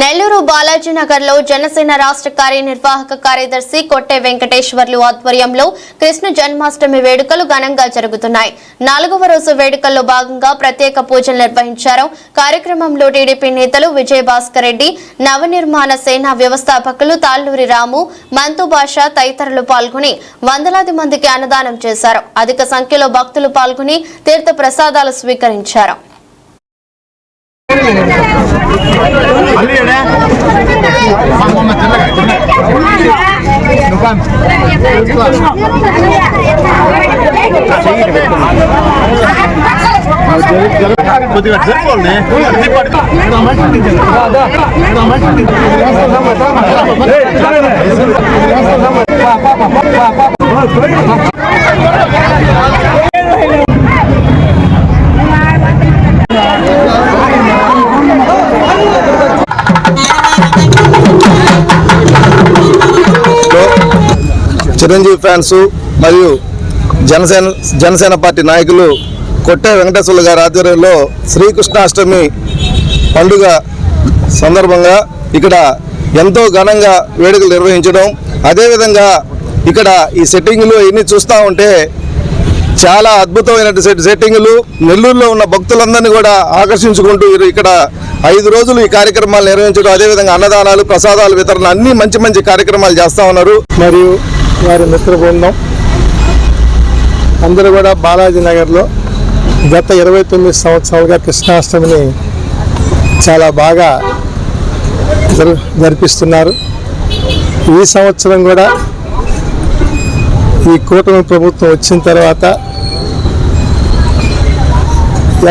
నెల్లూరు బాలాజీనగర్లో జనసేన రాష్ట్ర కార్యనిర్వాహక కార్యదర్శి కొట్టే వెంకటేశ్వర్లు ఆధ్వర్యంలో కృష్ణ జన్మాష్టమి వేడుకలు ఘనంగా జరుగుతున్నాయి. నాలుగవ రోజు వేడుకల్లో భాగంగా ప్రత్యేక పూజలు నిర్వహించారు. కార్యక్రమంలో టీడీపీ నేతలు విజయభాస్కర్ రెడ్డి నవనిర్మాణ సేన వ్యవస్థాపకులు తాళ్ళూరి రాము మంతు భాష తదితరులు పాల్గొని వందలాది మందికి అన్నదానం చేశారు. అధిక సంఖ్యలో భక్తులు పాల్గొని తీర్థ ప్రసాదాలు స్వీకరించారు. కొద్దిగా జరుపుకోండి చిరంజీవి ఫ్యాన్స్ మరియు జనసేన జనసేన పార్టీ నాయకులు కొట్టే వెంకటేశ్వర్లు గారి ఆధ్వర్యంలో శ్రీకృష్ణాష్టమి పండుగ సందర్భంగా ఇక్కడ ఎంతో ఘనంగా వేడుకలు నిర్వహించడం. అదేవిధంగా ఇక్కడ ఈ సెట్టింగ్లు ఎన్ని చూస్తూ ఉంటే చాలా అద్భుతమైన సెట్టింగ్లు సెట్టింగులు నెల్లూరులో ఉన్న భక్తులందరినీ కూడా ఆకర్షించుకుంటూ వీరు ఇక్కడ ఐదు రోజులు ఈ కార్యక్రమాలు నిర్వహించడం. అదేవిధంగా అన్నదానాలు ప్రసాదాలు వితరణ అన్ని మంచి మంచి కార్యక్రమాలు చేస్తూ ఉన్నారు. మరియు వారి మిత్ర బృందం. అందరూ కూడా బాలాజీ నగర్లో గత ఇరవై తొమ్మిది సంవత్సరాలుగా కృష్ణాష్టమిని చాలా బాగా జరిపిస్తున్నారు. ఈ సంవత్సరం కూడా ఈ కూటమి ప్రభుత్వం వచ్చిన తర్వాత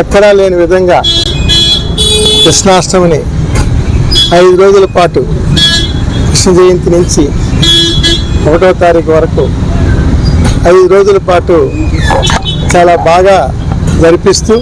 ఎక్కడా లేని విధంగా కృష్ణాష్టమిని ఐదు రోజుల పాటు కృష్ణ జయంతి నుంచి ఒకటో తారీఖు వరకు ఐదు రోజుల పాటు చాలా బాగా జరిపిస్తూ